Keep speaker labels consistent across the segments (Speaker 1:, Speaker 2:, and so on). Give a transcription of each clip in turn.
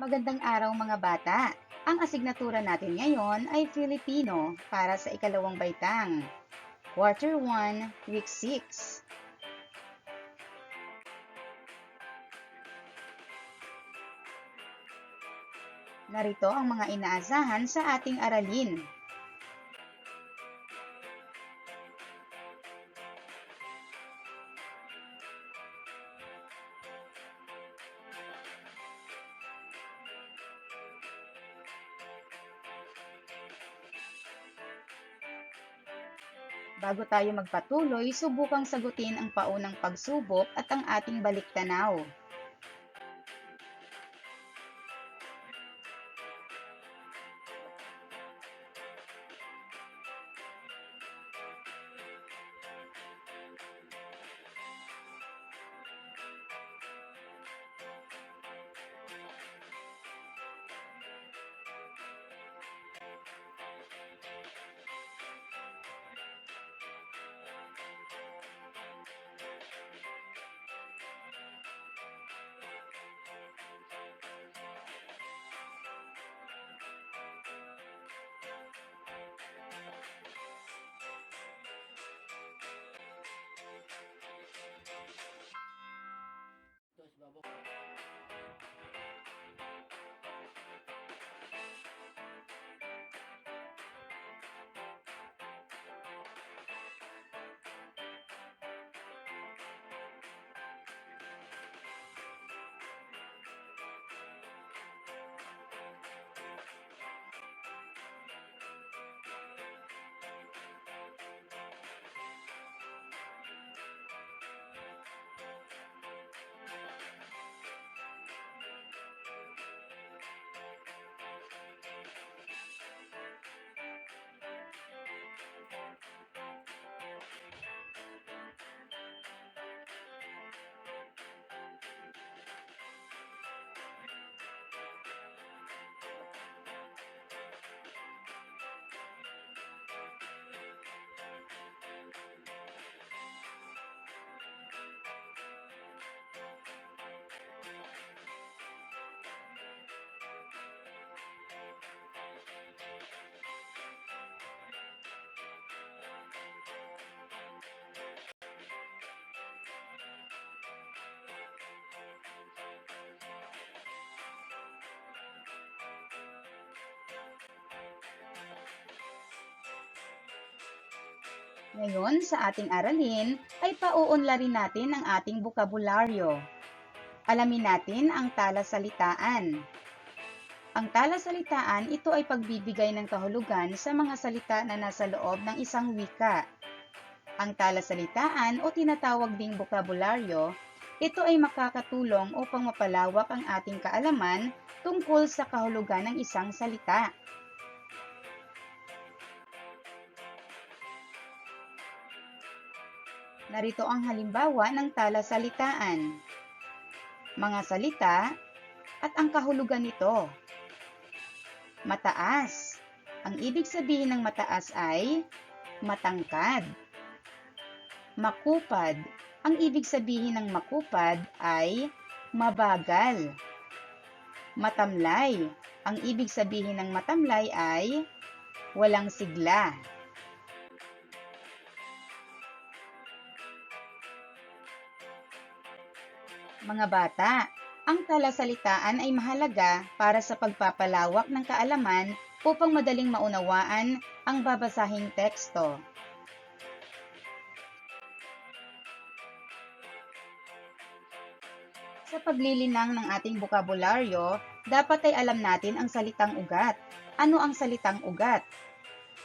Speaker 1: Magandang araw mga bata! Ang asignatura natin ngayon ay Filipino para sa ikalawang baitang. Quarter 1, Week 6. Narito ang mga inaasahan sa ating aralin. Bago tayo magpatuloy, subukang sagutin ang paunang pagsubok at ang ating baliktanaw. Ngayon, sa ating aralin, ay pauunlarin natin ang ating bukabularyo. Alamin natin ang talasalitaan. Ang talasalitaan, ito ay pagbibigay ng kahulugan sa mga salita na nasa loob ng isang wika. Ang talasalitaan o tinatawag ding bukabularyo, ito ay makakatulong upang mapalawak ang ating kaalaman tungkol sa kahulugan ng isang salita. Narito ang halimbawa ng talasalitaan. Mga salita at ang kahulugan nito. Mataas. Ang ibig sabihin ng mataas ay matangkad. Makupad. Ang ibig sabihin ng makupad ay mabagal. Matamlay. Ang ibig sabihin ng matamlay ay walang sigla. Mga bata, ang talasalitaan ay mahalaga para sa pagpapalawak ng kaalaman upang madaling maunawaan ang babasahing teksto. Sa paglilinang ng ating bukabularyo, dapat ay alam natin ang salitang ugat. Ano ang salitang ugat?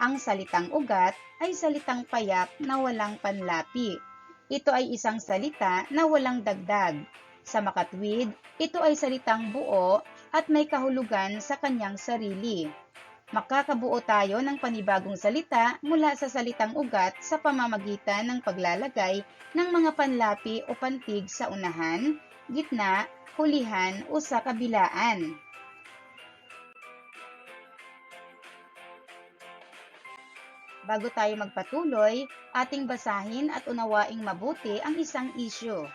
Speaker 1: Ang salitang ugat ay salitang payak na walang panlapi. Ito ay isang salita na walang dagdag. Sa makatwid, ito ay salitang buo at may kahulugan sa kanyang sarili. Makakabuo tayo ng panibagong salita mula sa salitang ugat sa pamamagitan ng paglalagay ng mga panlapi o pantig sa unahan, gitna, hulihan o sa kabilaan. Bago tayo magpatuloy, ating basahin at unawaing mabuti ang isang issue.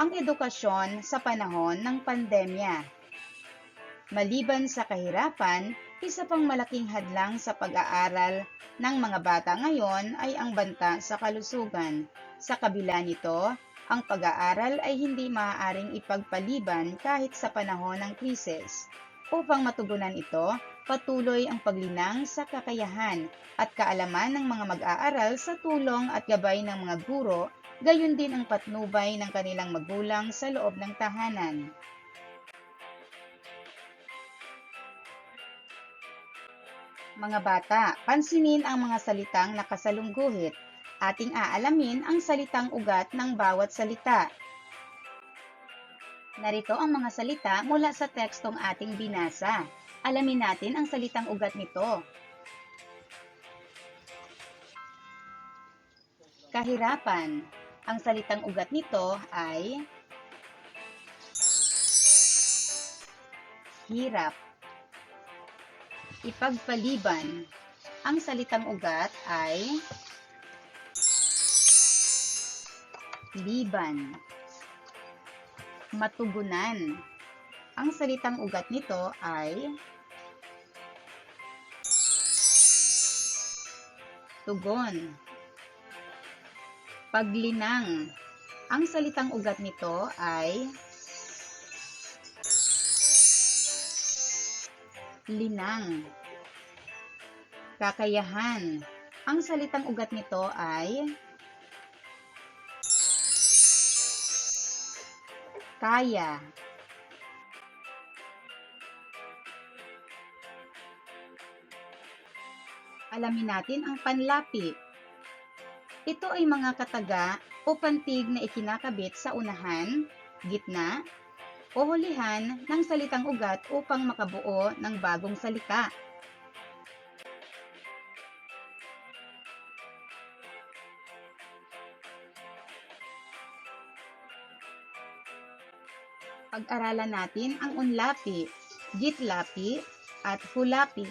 Speaker 1: Ang edukasyon sa panahon ng pandemya. Maliban sa kahirapan, isa pang malaking hadlang sa pag-aaral ng mga bata ngayon ay ang banta sa kalusugan. Sa kabila nito, ang pag-aaral ay hindi maaaring ipagpaliban kahit sa panahon ng krisis. Upang matugunan ito, patuloy ang paglinang sa kakayahan at kaalaman ng mga mag-aaral sa tulong at gabay ng mga guro, gayon din ang patnubay ng kanilang magulang sa loob ng tahanan. Mga bata, pansinin ang mga salitang nakasalungguhit. Ating aalamin ang salitang ugat ng bawat salita. Narito ang mga salita mula sa tekstong ating binasa. Alamin natin ang salitang ugat nito. Kahirapan. Ang salitang ugat nito ay hirap. Ipagpaliban. Ang salitang ugat ay liban. Matugunan. Ang salitang ugat nito ay tugon. Paglinang. Ang salitang ugat nito ay linang. Kakayahan. Ang salitang ugat nito ay kaya. Alamin natin ang panlapi. Ito ay mga kataga o pantig na ikinakabit sa unahan, gitna, o hulihan ng salitang ugat upang makabuo ng bagong salita. Pag-aralan natin ang unlapi, gitlapi, at hulapi.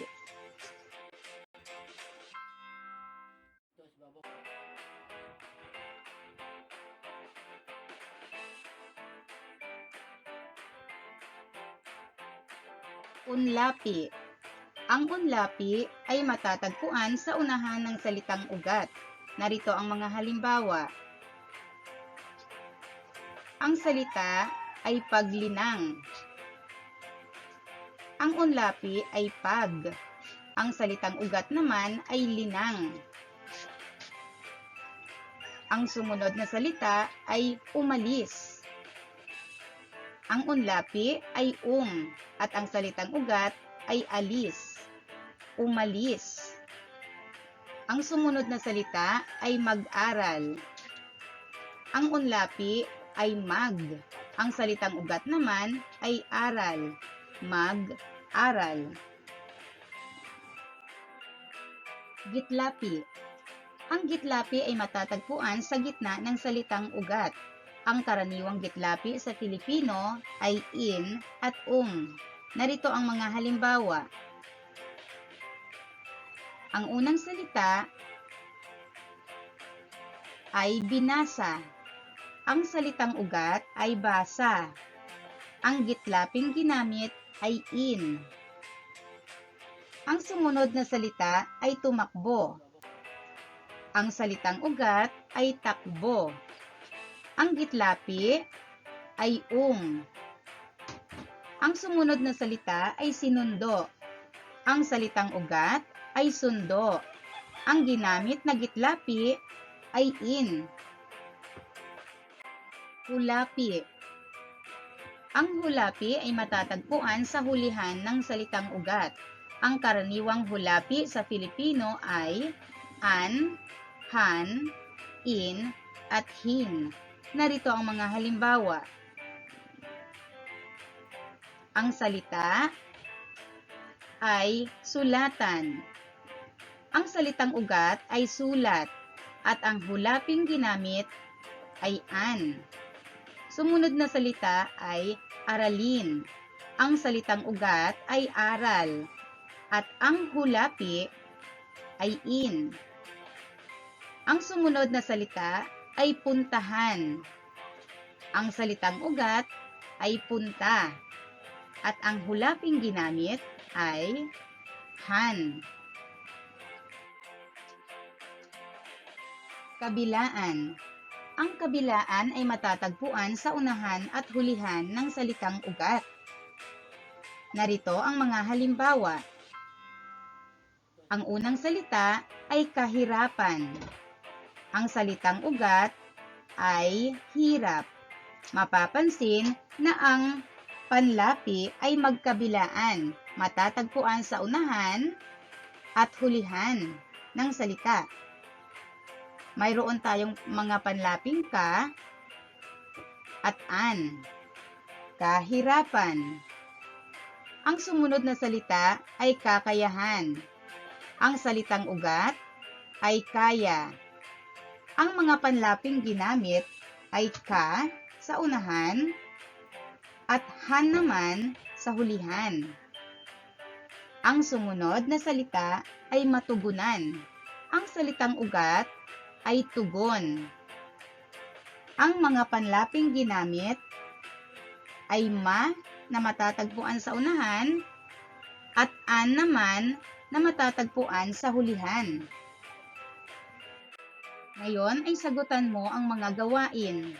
Speaker 1: Unlapi. Ang unlapi ay matatagpuan sa unahan ng salitang ugat. Narito ang mga halimbawa. Ang salita ay paglinang. Ang unlapi ay pag. Ang salitang ugat naman ay linang. Ang sumunod na salita ay umalis. Ang unlapi ay um at ang salitang ugat ay alis. Umalis. Ang sumunod na salita ay mag-aral. Ang unlapi ay mag. Ang salitang ugat naman ay aral. Mag-aral. Gitlapi. Ang gitlapi ay matatagpuan sa gitna ng salitang ugat. Ang karaniwang gitlapi sa Filipino ay in at um. Narito ang mga halimbawa. Ang unang salita ay binasa. Ang salitang ugat ay basa. Ang gitlaping ginamit ay in. Ang sumunod na salita ay tumakbo. Ang salitang ugat ay takbo. Ang gitlapi ay um. Ang sumunod na salita ay sinundo. Ang salitang ugat ay sundo. Ang ginamit na gitlapi ay in. Hulapi. Ang hulapi ay matatagpuan sa hulihan ng salitang ugat. Ang karaniwang hulapi sa Filipino ay an, han, in, at hin. Narito ang mga halimbawa. Ang salita ay sulatan. Ang salitang ugat ay sulat at ang hulaping ginamit ay an. Sumunod na salita ay aralin. Ang salitang ugat ay aral at ang hulapi ay in. Ang sumunod na salita ay puntahan. Ang salitang ugat ay punta. at ang hulaping ginamit ay han. Kabilaan. Ang kabilaan ay matatagpuan sa unahan at hulihan ng salitang ugat. Narito ang mga halimbawa. Ang unang salita ay kahirapan. Ang salitang ugat ay hirap. Mapapansin na ang panlapi ay magkabilaan, matatagpuan sa unahan at hulihan ng salita. Mayroon tayong mga panlaping ka at an. Kahirapan. Ang sumunod na salita ay kakayahan. Ang salitang ugat ay kaya. Ang mga panlaping ginamit ay ka sa unahan at han naman sa hulihan. Ang sumunod na salita ay matugunan. Ang salitang ugat ay tugon. Ang mga panlaping ginamit ay ma na matatagpuan sa unahan at an naman na matatagpuan sa hulihan. Ngayon ay sagutan mo ang mga gawain.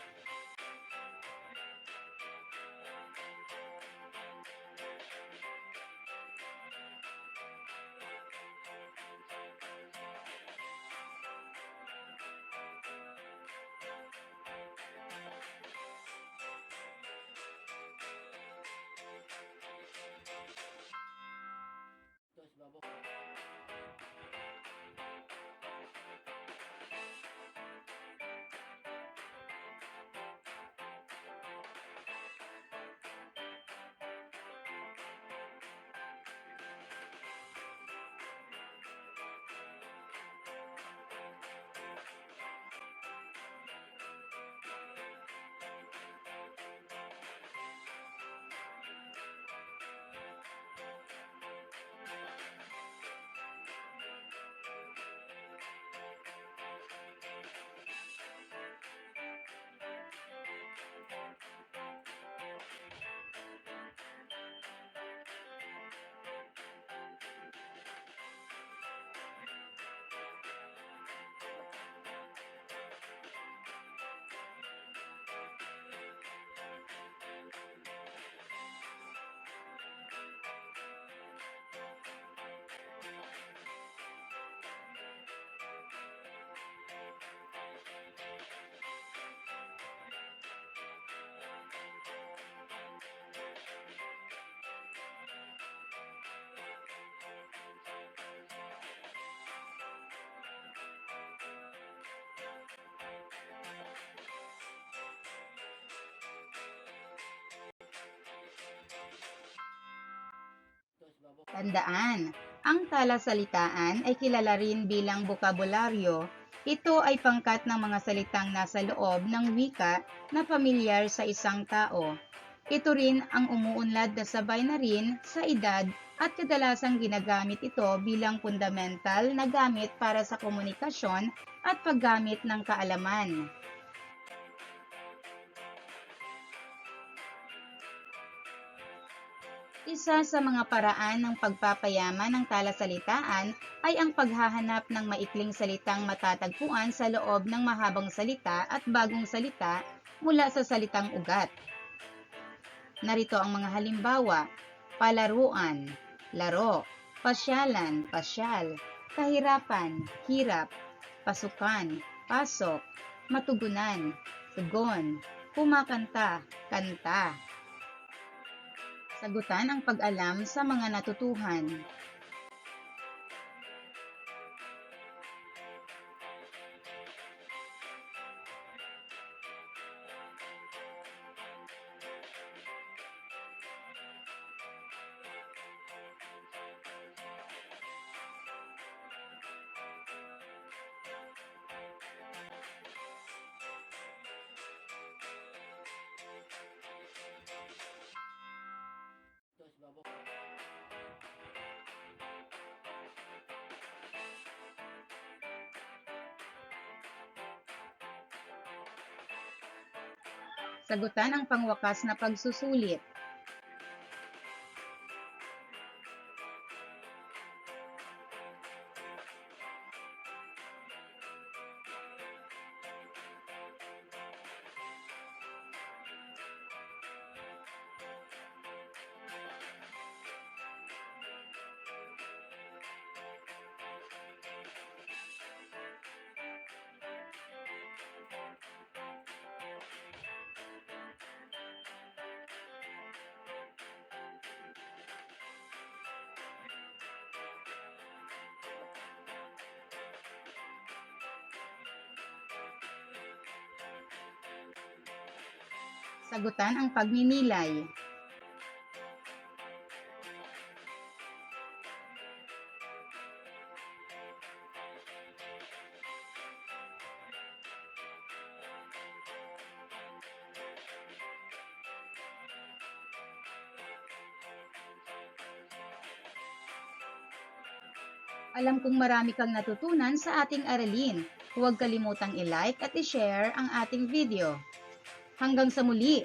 Speaker 1: Tandaan, ang talasalitaan ay kilala rin bilang bokabularyo. Ito ay pangkat ng mga salitang nasa loob ng wika na pamilyar sa isang tao. Ito rin ang umuunlad na sabay na rin sa edad at kadalasang ginagamit ito bilang fundamental na gamit para sa komunikasyon at paggamit ng kaalaman. Isa sa mga paraan ng pagpapayaman ng talasalitaan ay ang paghahanap ng maikling salitang matatagpuan sa loob ng mahabang salita at bagong salita mula sa salitang ugat. Narito ang mga halimbawa, palaruan, laro, pasyalan, pasyal, kahirapan, hirap, pasukan, pasok, matugunan, tugon, kumakanta, kanta. Sagutan ang pag-alam sa mga natutuhan. Sagutan ang pangwakas na pagsusulit. Sagutan ang pagninilay. Alam kong marami kang natutunan sa ating aralin. Huwag kalimutang i-like at i-share ang ating video. Hanggang sa muli,